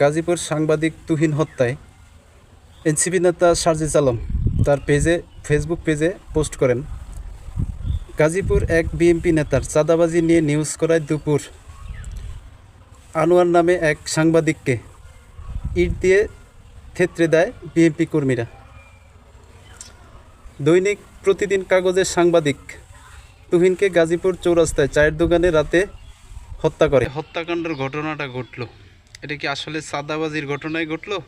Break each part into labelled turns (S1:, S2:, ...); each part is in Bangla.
S1: গাজীপুর সাংবাদিক তুহিন হত্যায় এনসিপি নেতা সার্জিস আলম তার পেজে, ফেসবুক পেজে পোস্ট করেন, গাজীপুর এক বিএনপি নেতার চাঁদাবাজি নিয়ে নিউজ করায় দুপুর। আনোয়ার নামে এক সাংবাদিককে ইট দিয়ে থেতরে দেয় বিএনপি কর্মীরা। দৈনিক প্রতিদিন কাগজের সাংবাদিক তুহিনকে গাজীপুর চৌরাস্তায় চায়ের দোকানে রাতে হত্যা করে। হত্যাকাণ্ডের ঘটনাটা ঘটলো। এটা কি আসলে সাদাবাজির ঘটনায় ঘটলো?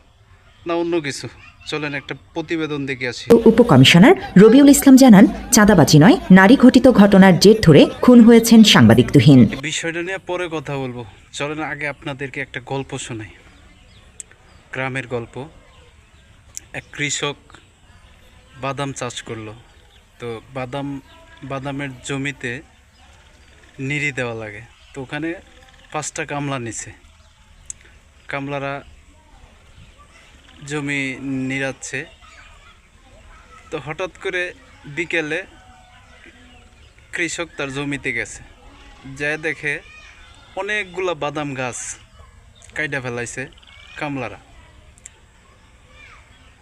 S1: না অন্য কিছু? চলেন একটা প্রতিবেদন দেখে আসি।
S2: উপকমিশনার রবিউল ইসলাম জানান চাঁদাবাজি নয় নারী ঘটিত ঘটনার জের ধরে খুন হয়েছেন সাংবাদিক তুহিন।
S1: বিষয়টা নিয়ে পরে কথা বলব। চলেন আগে আপনাদেরকে একটা গল্প শোনাই। গ্রামের গল্প। এক কৃষক বাদাম চাষ করল। তো বাদাম বাদামের জমিতে নিড়ি দেওয়া লাগে। তো ওখানে পাঁচটা কামলা নিছে। কামলারা জমি নিড়াচ্ছে তো হঠাৎ করে বিকেলে কৃষক তার জমিতে গেছে। যায় দেখে অনেকগুলা বাদাম গাছ কাইটা ফেলাইছে কামলারা।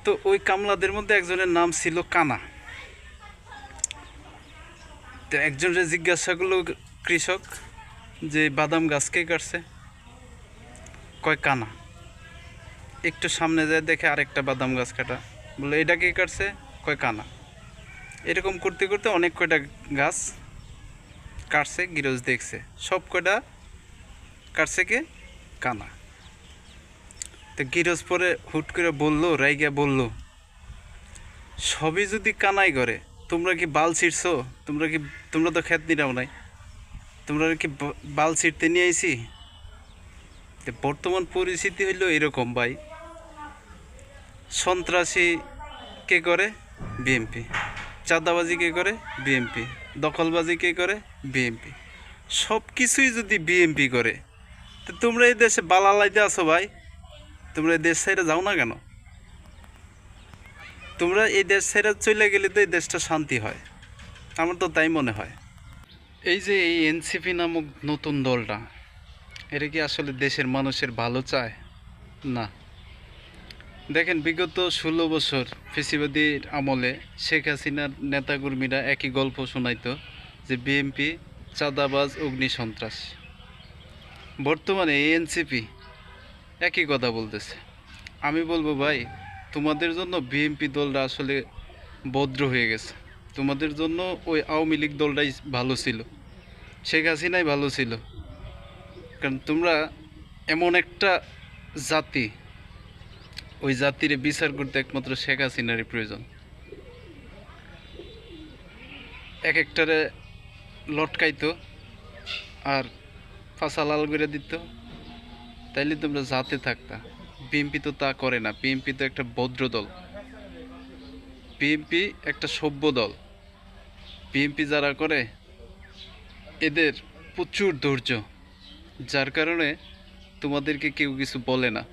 S1: তো ওই কামলাদের মধ্যে একজনের নাম ছিল কানা। তো একজনের জিজ্ঞাসা করল কৃষক যে বাদাম গাছ কে কাটছে? কয় কানা? একটু সামনে যায় দেখে আরেকটা বাদাম গাছ কাটা। বলে, এটা কে কাটছে? কয়, কানা। এরকম করতে করতে অনেক কয়টা গাছ কাটছে, গিরজ দেখছে। সব কয়টা কাটছে কে? কানা। তো গিরজ পরে হুট করে বলল, রাইগা বলল, সবই যদি কানাই করে, তোমরা কি বাল ছিঁড়ছো? তোমরা কি, তোমরা তো খেত নিরাও নাই। তোমরা কি বাল ছিটতে নিয়ে আইছি? বর্তমান পরিস্থিতি হইল এরকম ভাই। সন্ত্রাসী কে করে? বিএমপি চাঁদাবাজি কে করে? বিএমপি দখলবাজি কে করে? বিএমপি সব কিছুই যদি বিএমপি করে, তো তোমরা এই দেশে বালালাইতে আছো ভাই। তোমরা এই দেশ সাইডে যাও না কেন? তোমরা এই দেশ ছেড়ে চলে গেলে তো এই দেশটা শান্তি হয়। আমার তো তাই মনে হয়। এই যে এই এনসিপি নামক নতুন দলটা এটা কি আসলে দেশের মানুষের ভালো চায়? না। দেখেন, বিগত ষোলো বছর ফেসিবাদীর আমলে শেখ হাসিনার নেতাকর্মীরা একই গল্প শোনাইতো যে বিএনপি চাঁদাবাজ, অগ্নি সন্ত্রাস। বর্তমানে এনসিপি একই কথা বলতেছে। আমি বলব, ভাই, তোমাদের জন্য বিএনপি দলটা আসলে ভদ্র হয়ে গেছে। তোমাদের জন্য ওই আওয়ামী লীগ দলটাই ভালো ছিল। শেখ হাসিনাই ভালো ছিল। কারণ তোমরা এমন একটা জাতি, ওই জাতির বিচার করতে একমাত্র শেখ হাসিনারই প্রয়োজন। এক একটারে লটকাইতো আর ফাঁসা লাল করে দিত। তাইলে তোমরা জাতে থাকতা। বিএমপি তো তা করে না। বিএমপি তো একটা ভদ্র দল। বিএমপি একটা সভ্য দল। বিএমপি যারা করে, এদের প্রচুর ধৈর্য। যার কারণে তোমাদেরকে কেউ কিছু বলে না।